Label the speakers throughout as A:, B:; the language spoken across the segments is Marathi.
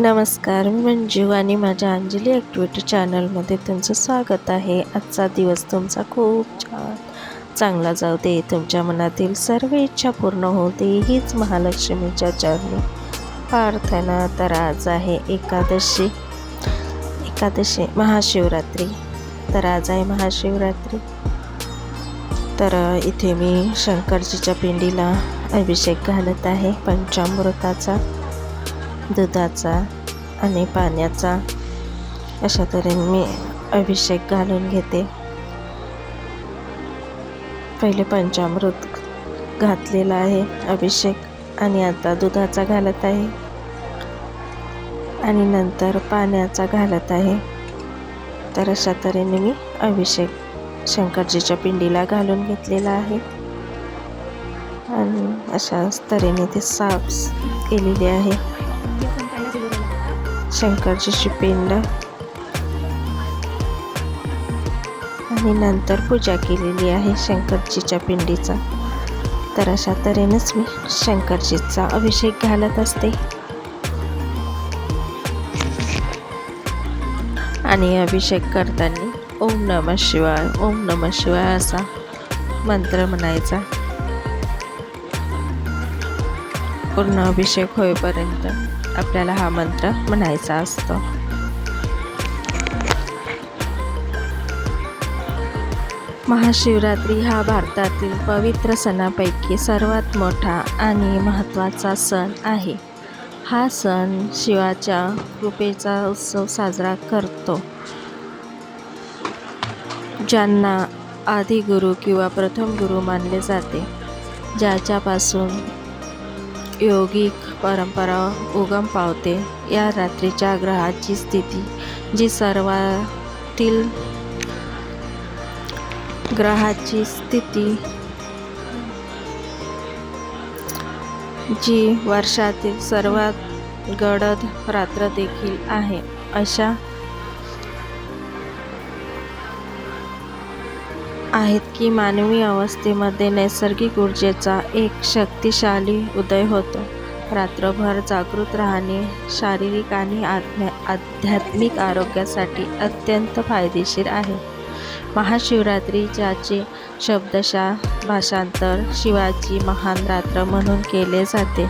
A: नमस्कार मी मंजू आणि माझ्या अंजली ॲक्टिव्हिटी चॅनलमध्ये तुमचं स्वागत आहे. आजचा दिवस तुमचा खूप छान चांगला जाऊ दे. तुमच्या मनातील सर्व इच्छा पूर्ण होते हीच महालक्ष्मीच्या चरणी प्रार्थना तर आज आहे एकादशी एकादशी महाशिवरात्री. तर आज आहे महाशिवरात्री. तर इथे मी शंकरजीच्या पिंडीला अभिषेक घालत आहे पंचामृताचा. दुधाचा आणि पाण्याचा अशा तऱ्हेने मी अभिषेक घालून घेते. पहिले पंचामृत घातलेला आहे अभिषेक आणि आता दुधाचा घालत आहे. आणि नंतर पाण्याचा घालत आहे. तर अशा तऱ्हेने मी अभिषेक शंकरजीच्या पिंडीला घालून घेतलेला आहे. आणि अशा तऱ्हेने ते साफ केलेली आहे. शंकरजीची पिंड. आणि नंतर पूजा केलेली आहे शंकरजीच्या पिंडीचा. तर अशा तऱ्हेनेच मी शंकरजीचा अभिषेक घालत असते. आणि अभिषेक करताना ओम नम शिवाय ओम नम शिवाय असा मंत्र म्हणायचा. पूर्ण अभिषेक होईपर्यंत आपल्याला हा मंत्र म्हणायचा असतो. महाशिवरात्री हा भारतातील पवित्र सणापैकी सर्वात मोठा आणि महत्त्वाचा सण आहे. हा सण शिवाच्या कृपेचा उत्सव साजरा करतो. ज्यांना आदिगुरु किंवा प्रथम गुरु मानले जाते ज्याच्यापासून योगिक परंपरा उगम पावते. या रात्रीच्या ग्रहाची स्थिती जी सर्वातील ग्रहाची स्थिती जी वर्षातील सर्वात गडद रात्र देखील आहे अशा आहेत की मानवी अवस्थेमध्ये नैसर्गिक ऊर्जेचा एक शक्तिशाली उदय होतो. रात्रभर जागृत राहणे शारीरिक आणि आध्या आध्यात्मिक आरोग्यासाठी अत्यंत फायदेशीर आहे. महाशिवरात्री ज्याचे शब्दशा भाषांतर शिवाची महान रात्र म्हणून केले जाते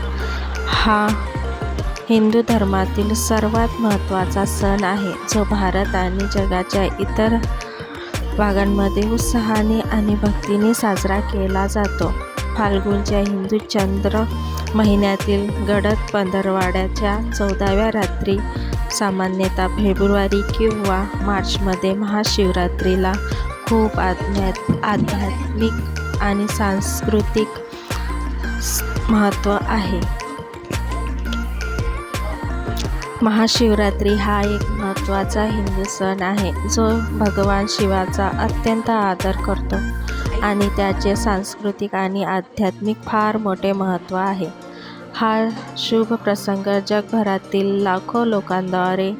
A: हा हिंदू धर्मातील सर्वात महत्त्वाचा सण आहे. जो भारत आणि जगाच्या इतर भागांमध्ये उत्साहाने आणि भक्तीने साजरा केला जातो. फाल्गुनच्या हिंदू चंद्र महिन्यातील गडद पंधरवाड्याच्या चौदाव्या रात्री सामान्यतः फेब्रुवारी किंवा मार्चमध्ये महाशिवरात्रीला खूप आध्या आध्यात्मिक आणि सांस्कृतिक महत्त्व आहे. महाशिवरात्री हा एक महत्त्वाचा हिंदू सण आहे जो भगवान शिवाचा अत्यंत आदर करतो आणि त्याचे सांस्कृतिक आणि आध्यात्मिक फार मोठे महत्त्व आहे. हा शुभ प्रसंग जगभरातील लाखो लोकांद्वारे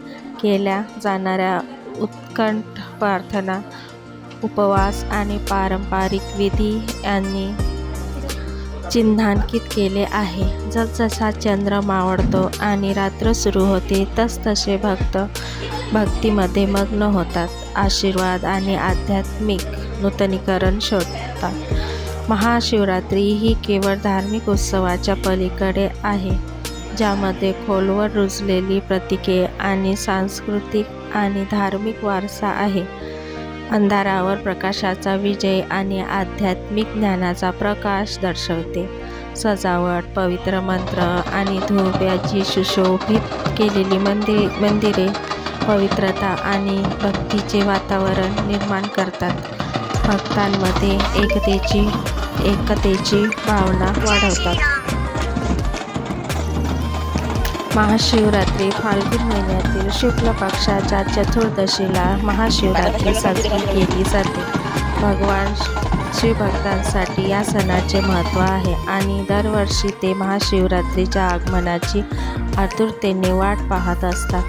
A: केल्या जाणाऱ्या उत्कंठ प्रार्थना उपवास आणि पारंपरिक विधी यांनी चिन्हांकित केले आहे. जसजसा चंद्र मावळतो आणि रात्र सुरू होते तसतसे भक्त भक्तीमध्ये मग्न होतात. आशीर्वाद आणि आध्यात्मिक नूतनीकरण शोधतात. महाशिवरात्री ही केवळ धार्मिक उत्सवाच्या पलीकडे आहे ज्यामध्ये खोलवर रुजलेली प्रतीके आणि सांस्कृतिक आणि धार्मिक वारसा आहे. अंधारावर प्रकाशाचा विजय आणि आध्यात्मिक ज्ञानाचा प्रकाश दर्शवते. सजावट पवित्र मंत्र आणि धूप याची सुशोभित केलेली मंदिर मंदिरे पवित्रता आणि भक्तीचे वातावरण निर्माण करतात. भक्तांमध्ये एकतेची एकतेची भावना वाढवतात. महाशिवरात्री फाल्गुन महिन्यातील शुक्ल पक्षाच्या चतुर्दशीला महाशिवरात्री साजरी केली जाते. भगवान शिवभक्तांसाठी या सणाचे महत्त्व आहे आणि दरवर्षी ते महाशिवरात्रीच्या आगमनाची आतुरतेने वाट पाहत असतात.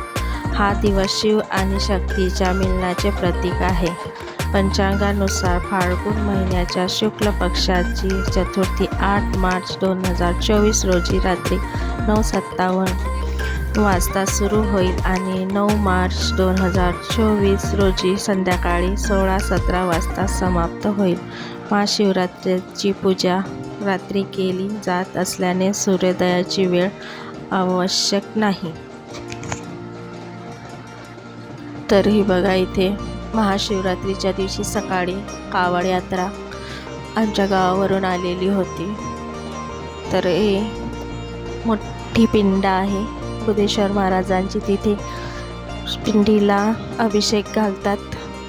A: हा दिवस शिव आणि शक्तीच्या मिलनाचे प्रतीक आहे. पंचांगानुसार फाल्गुन महिन्याच्या शुक्ल पक्षाची चतुर्थी आठ मार्च दोन हजार चोवीस रोजी रात्री नऊ सत्तावन्न वाजता सुरू होईल आणि नऊ मार्च दोन हजार चोवीस रोजी संध्याकाळी सोळा सतरा वाजता समाप्त होईल. महाशिवरात्रीची पूजा रात्री केली जात असल्याने सूर्योदयाची वेळ आवश्यक नाही. तरीही बघा इथे महाशिवरात्रीच्या दिवशी सकाळी कावड यात्रा आमच्या गावावरून आलेली होती. तर हे मोठी पिंड आहे. बुधेश्वर महाराजांची तिथे पिंडीला अभिषेक घालतात.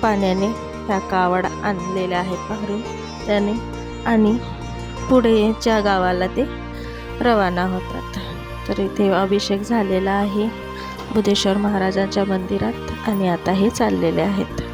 A: पाण्याने ह्या कावड आणलेल्या आहेत बाहेरून त्याने आणि पुढेच्या गावाला ते रवाना होतात. तर इथे अभिषेक झालेला आहे. बुधेश्वर महाराजांच्या मंदिरात आणि आता हे चाललेले आहेत.